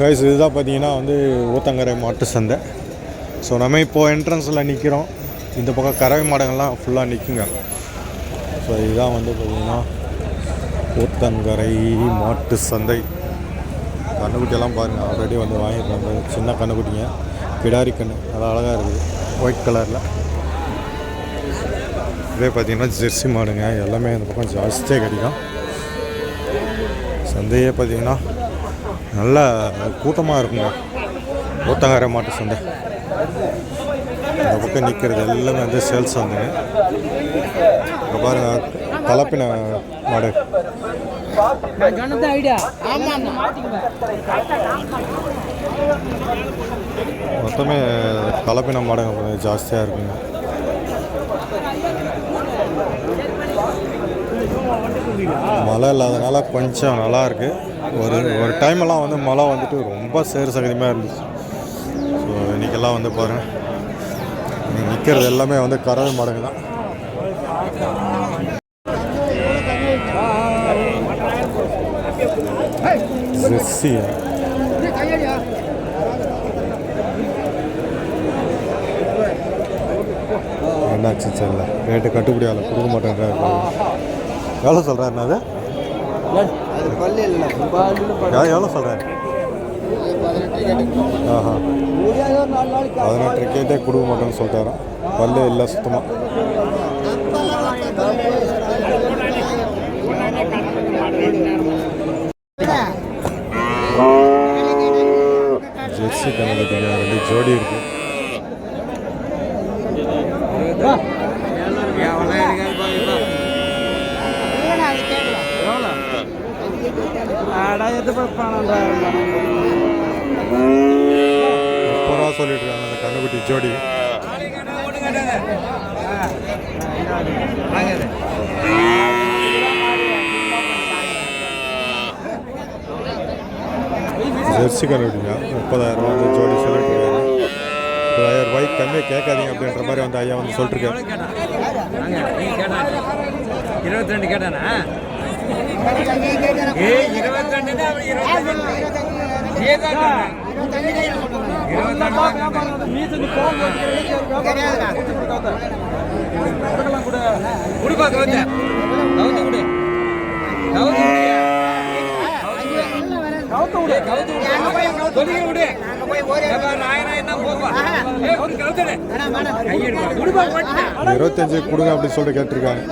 Guys இதுதான் பார்த்தீங்கன்னா வந்து ஊத்தங்கரை மாட்டு சந்தை. ஸோ நம்ம இப்போது என்ட்ரன்ஸில் நிற்கிறோம் இந்த பக்கம் கறவை மாடங்கள்லாம் ஃபுல்லாக நிற்குங்க ஸோ இதுதான் வந்து பார்த்தீங்கன்னா ஊத்தங்கரை மாட்டு சந்தை. கண்ணுக்குட்டியெல்லாம் பாருங்கள் ஆல்ரெடி வந்து வாங்கியிருக்காங்க சின்ன கண்ணுக்குட்டிங்க. கிடாரி கண்ணு. நல்லா அழகாக இருக்குது. ஒயிட் கலரில் இதே பார்த்தீங்கன்னா ஜெர்சி மாடுங்க. எல்லாமே இந்த பக்கம் ஜாஸ்தியாக கிடைக்கும். சந்தையே பார்த்தீங்கன்னா நல்லா கூட்டமாக இருக்குங்க. ஊத்தங்கரை மாட்டு சந்தை இந்த பக்கம் நிற்கிறது எல்லாமே வந்து சேல்ஸ் வந்துங்க இங்கே பாருங்க கலப்பின மாடு. மொத்தமே கலப்பின மாடுங்க கொஞ்சம் ஜாஸ்தியாக இருக்குங்க. மழை இல்லாதனால கொஞ்சம் நல்லா இருக்கு. ஒரு ஒரு டைமெல்லாம் வந்து மழை வந்துட்டு ரொம்ப சேறு சகதியமாக இருந்துச்சு. ஸோ இன்றைக்கெல்லாம் வந்து பாருங்கள் நிற்கிறது எல்லாமே வந்து கறவை மடங்கு தான். ஜெர்சி என்னாச்சு தெரியல. ரேட்டு கட்டுப்படி ஆகல கொடுக்க மாட்டேன்றாரு. வேலை சொல்கிறாரு அது? அது எவ்வளோ சொல்கிறாரு ஆஹா. பதினெட்டு கேட்டே கொடுக்க மாட்டேன்னு சொல்லிட்டாரான் பல்லு இல்லை சுத்தமாக ஜெர்சி கணக்கு ரெண்டு ஜோடி இருக்கு முப்பது ரூபா சொல்லிட்டு இருக்காங்க அந்த கண்ணுக்குட்டி ஜோடி. ஜெர்சி கண்ணுக்குட்டிங்க முப்பதாயிரம் ரூபா வந்து ஜோடி சொல்லிட்டு இருக்காங்க முப்பதாயிரம் ரூபாய்க்கு கம்மியாக கேட்காதீங்க அப்படின்ற மாதிரி வந்து ஐயா வந்து சொல்லிட்டு இருக்காரு இருபத்தி ரெண்டு கேட்டானா? ஏ இருபத்தி ரெண்டு குடுப்பா கவுத்த கவுத்த குடு கவுத்த குடு கவுத்து விடு தொழில் விடு என்ன குடுப்பா இருபத்தஞ்சு கொடுங்க அப்படின்னு சொல்லிட்டு கேட்டிருக்காங்க.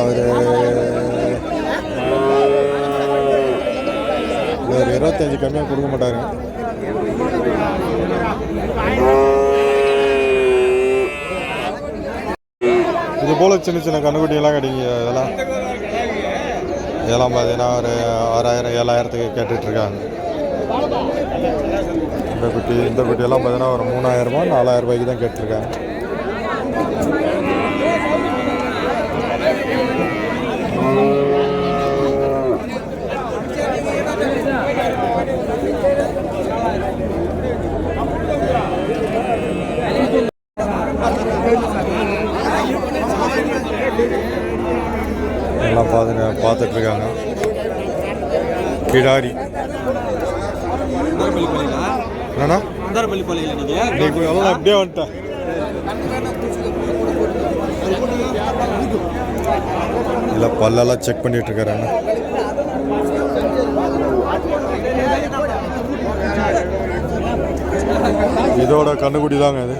அவரு இருபத்தஞ்சு கம்மியாக கொடுக்க மாட்டாங்க இது போல் சின்ன சின்ன கண்ணுக்குட்டியெல்லாம் கிடைக்குங்க இதெல்லாம். இதெல்லாம் பார்த்தீங்கன்னா ஒரு ஆறாயிரம் ஏழாயிரத்துக்கு கேட்டுட்ருக்காங்க. இந்த குட்டி இந்த குட்டியெல்லாம் பார்த்தீங்கன்னா ஒரு மூணாயிரரூபா நாலாயிரம் ரூபாய்க்கு தான் கேட்டிருக்காங்க எல்லாம் பார்த்துட்ருக்காங்க. கிடாரி. என்னண்ணா? அந்தாரப்பள்ளி எல்லாம் அப்படியே வந்துட்டேன் இல்லை பல்லெல்லாம் செக் பண்ணிட்டு இருக்காரு இதோட கண்ணுக்குடி தாங்க அது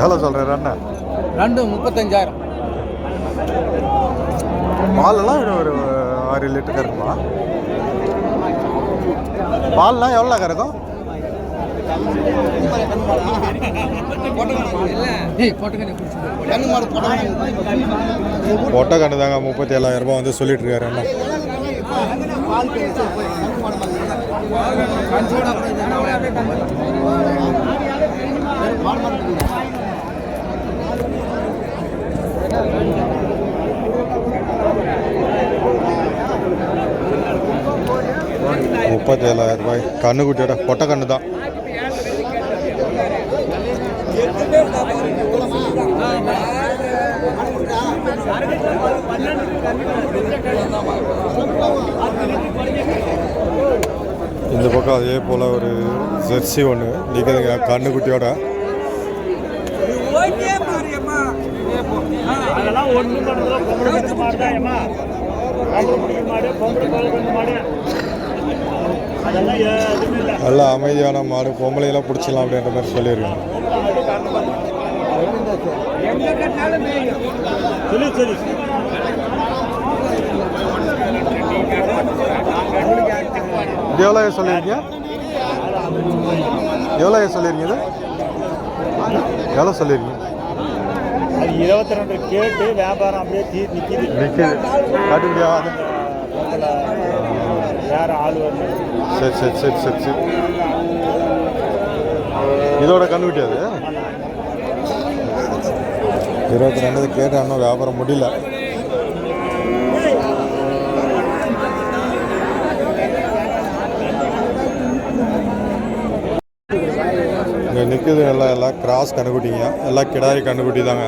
எவ்வளோ சொல்கிறாரு அண்ணா? ரெண்டு முப்பத்தஞ்சாயிரம். பாலெல்லாம் ஒரு ஒரு ஆறு லிட்டர் கறக்குமா? பால்லாம் எவ்வளோ கறக்கும்? ஒட்டை கண்ணு தாங்க முப்பத்தி ஏழாயிரம் ரூபாய் வந்து சொல்லிட்டு இருக்காரு அண்ணா முப்பத்தி ஏழாயிரம் ரூபாய். கண்ணுக்குட்டியோட பொட்டை கண்ணு தான். இந்த பக்கம் அதே போல் ஒரு ஜெர்சி ஒன்று நிற்குதுங்க கண்ணுக்குட்டியோட. ஒன்று ஒன்றும் பொம்பளை பிடிச்ச மாடு தான் ஏமா ஆம்பளை பிடிக்கிற மாடு பொம்பளை கோயில் பிடிச்ச மாடு அதெல்லாம் எதுவுமே இல்லை நல்ல அமைதியான மாடு பொம்பளையெல்லாம் பிடிச்சிடலாம் அப்படின்ற மாதிரி சொல்லியிருக்காங்க. சொல்லி சொல்லி எவ்வளோ சொல்லியிருக்கீங்க? எவ்வளோ சொல்லியிருக்கீங்க இது? எவ்வளோ சொல்லியிருக்கீங்க? இருபத்தி ரெண்டு கேட்டு வியாபாரம் அப்படியே தீ நிற்கிது நிற்கிது காட்ட முடியாது பொம்பளை வேற ஆள் வந்து. சரி சரி சரி சரி சரி. இதோட கண்ணுக்குட்டி அது இருபத்தி ரெண்டு கேட்டு இன்னும் வியாபாரம் முடியல. இங்கே நிற்குது எல்லாம் எல்லாம் கிராஸ் கண்ணுக்குட்டிங்க. எல்லாம் கிடாரி கண்ணுக்குட்டி தாங்க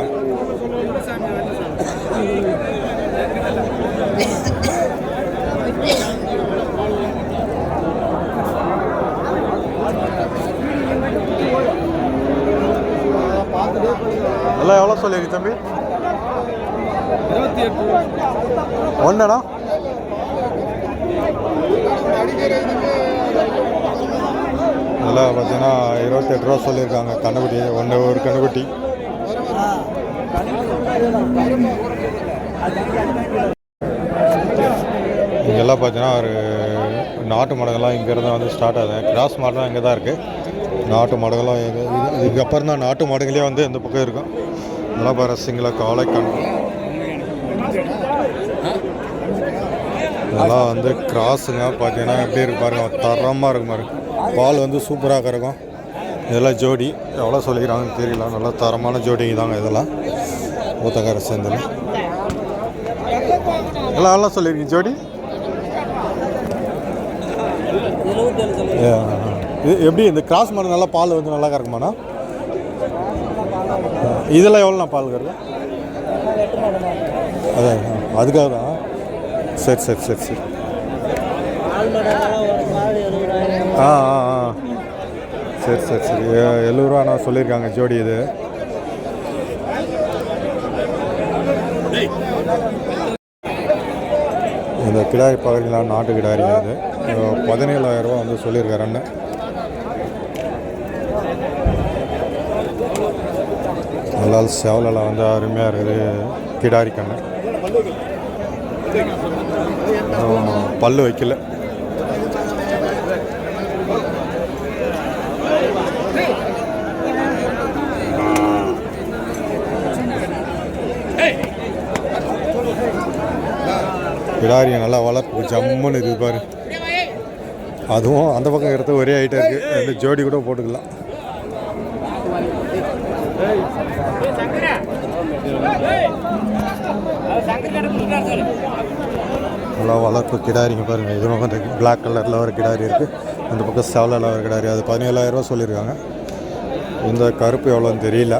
எல்லாம் எவ்வளோ சொல்லியிருக்கு தம்பி. ஒன்றுண்ணா எல்லாம் பார்த்தீங்கன்னா இருபத்தெட்டு ரூபா சொல்லியிருக்காங்க. கண்ணுக்குட்டி ஒன்று ஒரு கண்ணுக்குட்டி. இங்கெல்லாம் பார்த்தீங்கன்னா ஒரு நாட்டு மாடுகள்லாம் இங்கேருந்து வந்து ஸ்டார்ட் ஆகுது. கிராஸ் மாடுலாம் இங்கே தான் இருக்குது நாட்டு இது இதுக்கப்புறம் தான் நாட்டு மாடுகளே வந்து இந்த பக்கம் இருக்கும். இதெல்லாம் பாரு சிங்கள கண் இதெல்லாம் வந்து கிராஸுங்க. பார்த்தீங்கன்னா எப்படி இருக்கு பாருங்க. தரமாக இருக்கும் பாருங்க. பால் வந்து சூப்பராக கறக்கும் இதெல்லாம் ஜோடி. எவ்வளோ சொல்லிக்கிறாங்கன்னு தெரியல. நல்லா தரமான ஜோடிங்க தாங்க இதெல்லாம். ஊத்தக்கார சேர்ந்தது எல்லாம் எல்லாம் சொல்லியிருக்கீங்க ஜோடி? இது எப்படி இந்த கிராஸ் மாடு நல்லா பால் வந்து நல்லா கறக்குமாண்ணா? இதெல்லாம் எவ்வளோண்ணா பால் கறக்கும் அதான் அதுக்காக தான். சரி சரி சரி சரி. ஆ ஆ ஆ. சரி சரி சரி. எ- எழுபது ரூபா நான் சொல்லியிருக்காங்க ஜோடி இது. இந்த கிடாரி பகுதியில் நாட்டு கிடாரி அது பதினேழாயிரம் ரூபா வந்து சொல்லியிருக்காரு அண்ணன். நல்லா செவலெல்லாம் வந்து அருமையாக இருக்குது. கிடாரி கண்ணு பல்லு வைக்கல. கிடாரியை நல்லா வளர்ப்பு ஜம்முன்னு இருக்குது பாரு. அதுவும் அந்த பக்கம் எடுத்து ஒரே ஐட்டம் இருக்குது ரெண்டு ஜோடி கூட போட்டுக்கலாம். நல்லா வளர்ப்பு கிடாரிங்க பாருங்கள் இதுவும் வந்து பிளாக் கலரில் ஒரு கிடாரி இருக்குது அந்த பக்கம் செவலில் ஒரு கிடாரி. அது பதினேழாயிரம் ரூபா சொல்லியிருக்காங்க. இந்த கருப்பு எவ்வளோன்னு தெரியல.